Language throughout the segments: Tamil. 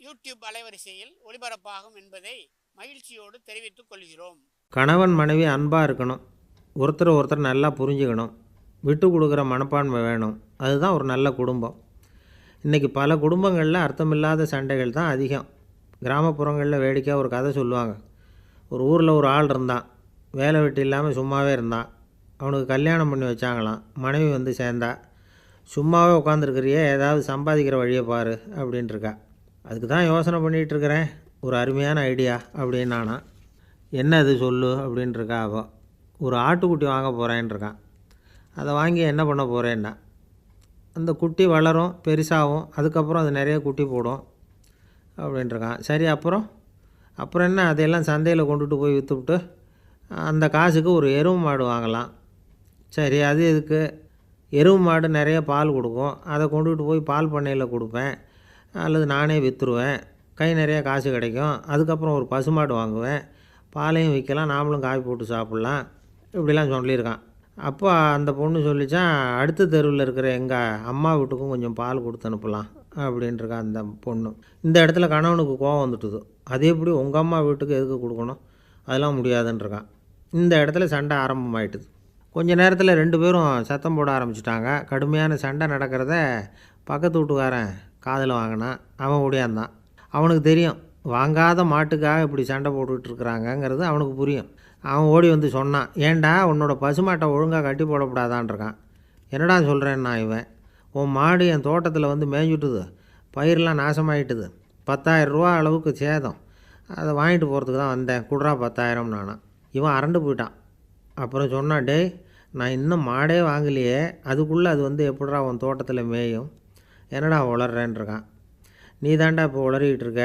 யூடியூப் அலைவரிசையில் ஒளிபரப்பாகும் என்பதை மகிழ்ச்சியோடு தெரிவித்துக் கொள்கிறோம். கணவன் மனைவி அன்பாக இருக்கணும். ஒருத்தர் ஒருத்தர் நல்லா புரிஞ்சுக்கணும். விட்டு கொடுக்குற மனப்பான்மை வேணும். அதுதான் ஒரு நல்ல குடும்பம். இன்றைக்கி பல குடும்பங்களில் அர்த்தமில்லாத சண்டைகள் தான் அதிகம். கிராமப்புறங்களில் வேடிக்கையாக ஒரு கதை சொல்லுவாங்க. ஒரு ஊரில் ஒரு ஆள் இருந்தான். வேலை வெட்டி இல்லாமல் சும்மாவே இருந்தான். அவனுக்கு கல்யாணம் பண்ணி வச்சாங்களாம். மனைவி வந்து சேர்ந்தா. சும்மாவே உட்காந்துருக்கிறியே ஏதாவது சம்பாதிக்கிற வழியை பாரு அப்படின்ட்டுருக்கா அதுக்கு தான் யோசனை பண்ணிகிட்ருக்கிறேன். ஒரு அருமையான ஐடியா அப்படின்னு நானா என்ன அது சொல்லு? அப்படின்ட்டுருக்கா அவள் ஒரு ஆட்டுக்குட்டி வாங்க போகிறேன்ருக்கான் அதை வாங்கி என்ன பண்ண போகிறேன்னா அந்த குட்டி வளரும் பெருசாகும் அதுக்கப்புறம் அது நிறைய குட்டி போடும் அப்படின்ட்டுருக்கான் சரி அப்புறம்? அப்புறம் என்ன? அதையெல்லாம் சந்தையில் கொண்டுட்டு போய் விற்றுவிட்டு அந்த காசுக்கு ஒரு எருவு மாடு வாங்கலாம். சரி அது இதுக்கு எருவு மாடு நிறைய பால் கொடுக்கும். அதை கொண்டுகிட்டு போய் பால் பண்ணையில் கொடுப்பேன். அல்லது நானே விற்றுருவேன் கை நிறைய காசு கிடைக்கும். அதுக்கப்புறம் ஒரு பசுமாடு வாங்குவேன். பாலையும் விற்கலாம். நாமளும் காய் போட்டு சாப்பிட்லாம். இப்படிலாம் சொல்லியிருக்கான். அப்போ அந்த பொண்ணு சொல்லிச்சான் அடுத்த தெருவில் இருக்கிற எங்கள் அம்மா வீட்டுக்கும் கொஞ்சம் பால் கொடுத்து அனுப்பலாம் அப்படின்ட்டுருக்கா அந்த பொண்ணு. இந்த இடத்துல கணவனுக்கு கோவம் வந்துட்டுது. அது எப்படி? உங்கள் அம்மா வீட்டுக்கு எதுக்கு கொடுக்கணும்? அதெல்லாம் முடியாதுன்றிருக்கான். இந்த இடத்துல சண்டை ஆரம்பமாயிட்டுது. கொஞ்ச நேரத்தில் ரெண்டு பேரும் சத்தம் போட ஆரம்பிச்சிட்டாங்க. கடுமையான சண்டை நடக்கிறத பக்கத்து வீட்டுக்காரன் காதில் வாங்கினான் அவன் ஓடியாந்தான். அவனுக்கு தெரியும் வாங்காத மாட்டுக்காக இப்படி சண்டை போட்டுக்கிட்டு இருக்கிறாங்கங்கிறது அவனுக்கு புரியும். அவன் ஓடி வந்து சொன்னான் ஏன்டா உன்னோட பசுமாட்டை ஒழுங்காக கட்டி போடக்கூடாதான்ருக்கான் என்னடா சொல்கிறேன்னா இவன்? உன் மாடு என் தோட்டத்தில் வந்து மேய்ஞ்சுட்டுது. பயிரெலாம் நாசமாயிட்டுது. பத்தாயிரம் ரூபா அளவுக்கு சேதம். அதை வாங்கிட்டு போகிறதுக்கு தான் வந்தேன். குடுறா பத்தாயிரம் நானும் இவன் அரண்டு போயிட்டான். அப்புறம் சொன்னான் டேய் நான் இன்னும் மாடே வாங்கலையே. அதுக்குள்ளே அது வந்து எப்படா உன் தோட்டத்தில் மேயும்? என்னடா உளறேன்ருக்கான். நீ தாண்டா இப்போ உளறிக்கிட்டு இருக்க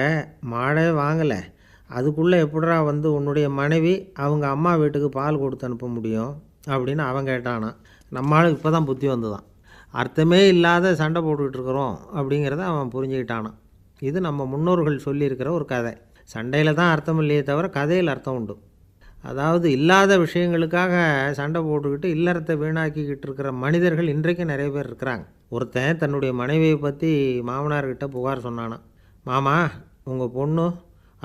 மாடே வாங்கலை. அதுக்குள்ளே எப்படிடா வந்து உன்னுடைய மனைவி அவங்க அம்மா வீட்டுக்கு பால் கொடுத்து அனுப்ப முடியும்? அப்படின்னு அவன் கேட்டானா. நம்ம ஆளுக்கு இப்போ தான் புத்தி வந்துதான். அர்த்தமே இல்லாத சண்டை போட்டுக்கிட்டு இருக்கிறோம் அப்படிங்கிறத அவன் புரிஞ்சுக்கிட்டானான் இது நம்ம முன்னோர்கள் சொல்லியிருக்கிற ஒரு கதை. சண்டையில் தான் அர்த்தம் இல்லையே தவிர கதையில் அர்த்தம் உண்டு. அதாவது இல்லாத விஷயங்களுக்காக சண்டை போட்டுக்கிட்டு இல்லறத்தை வீணாக்கிக்கிட்டு இருக்கிற மனிதர்கள் இன்றைக்கும் நிறைய பேர் இருக்கிறாங்க. ஒருத்தன் தன்னுடைய மனைவியை பற்றி மாமனார்கிட்ட புகார் சொன்னானான் மாமா உங்கள் பொண்ணு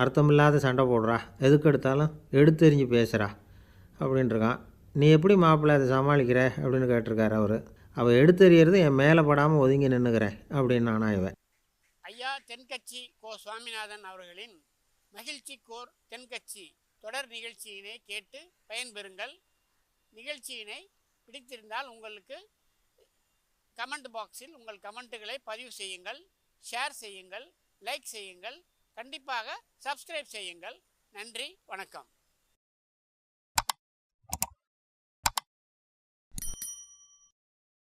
அர்த்தமில்லாத சண்டை போடுறா. எதுக்கு எடுத்தாலும் எடுத்தெறிஞ்சு பேசுகிறா அப்படின்ட்டுருக்கான் நீ எப்படி மாப்பிள்ளை அதை சமாளிக்கிற? அப்படின்னு கேட்டிருக்காரு அவர். அவள் எடுத்தெறியறது என் மேலே படாமல் ஒதுங்கி நின்றுக்கிறேன் அப்படின்னு நானா இவன். ஐயா தென்கட்சி கோ சுவாமிநாதன் அவர்களின் மகிழ்ச்சி கோர் தென்கட்சி. தொடர் நிகழ்ச்சியினை கேட்டு பயன்பெறுங்கள். நிகழ்ச்சியினை பிடித்திருந்தால் உங்களுக்கு கமெண்ட் பாக்ஸில் உங்கள் கமெண்ட்டுகளை பதிவு செய்யுங்கள். ஷேர் செய்யுங்கள். லைக் செய்யுங்கள். கண்டிப்பாக சப்ஸ்கிரைப் செய்யுங்கள். நன்றி. வணக்கம்.